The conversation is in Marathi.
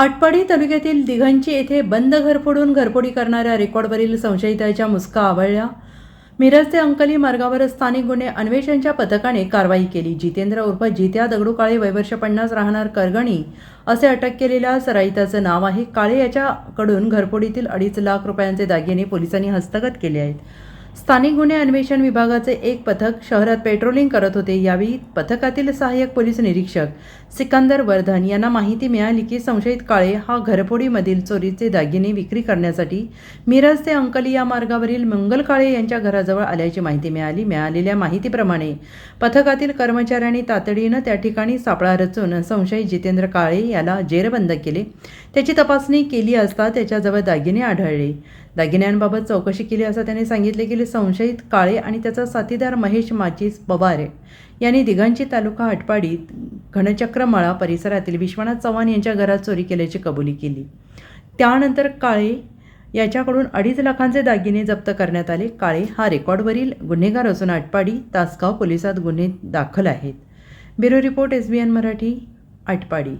आटपाडी तालुक्यातील दिघंची येथे बंद घर फोडून घरफोडी करणाऱ्या रेकॉर्डवरील संशयिताच्या मुसका आवळल्या. मिरज ते अंकली मार्गावर स्थानिक गुन्हे अन्वेषणच्या पथकाने कारवाई केली. जितेंद्र उर्फ जित्या दगडू काळे वैवर्ष पन्नास राहणार करगणी असे अटक केलेल्या सराईताचं नाव आहे. काळे याच्याकडून घरफोडीतील अडीच लाख रुपयांचे दागिने पोलिसांनी हस्तगत केले आहेत. स्थानिक गुन्हे अन्वेषण विभागाचे एक पथक शहरात पेट्रोलिंग करत होते. यावेळी पथकातील सहाय्यक पोलीस निरीक्षक सिकंदर वर्धन यांना माहिती मिळाली की संशयित काळे हा घरफोडीमधील चोरीचे दागिने विक्री करण्यासाठी मिरज ते अंकली या मार्गावरील मंगल काळे यांच्या घराजवळ आल्याची माहिती मिळाली. मिळालेल्या माहितीप्रमाणे पथकातील कर्मचाऱ्यांनी तातडीनं त्या ठिकाणी सापळा रचून संशयित जितेंद्र काळे याला जेरबंद केले. त्याची तपासणी केली असता त्याच्याजवळ दागिने आढळले. दागिन्यांबाबत चौकशी केली असता त्याने सांगितले की संशयित काळे आणि त्याचा साथीदार महेश माचीस पवार यांनी दिघांची तालुका हटपाडीत घनचक्रमाळा परिसरातील विश्वनाथ चव्हाण यांच्या घरात चोरी केल्याची कबुली केली. त्यानंतर काळे याच्याकडून अडीच लाखांचे दागिने जप्त करण्यात आले. काळे हा रेकॉर्डवरील गुन्हेगार असून आटपाडी तासगाव पोलिसात गुन्हे दाखल आहेत. Bureau report S B N Marathi Atpadi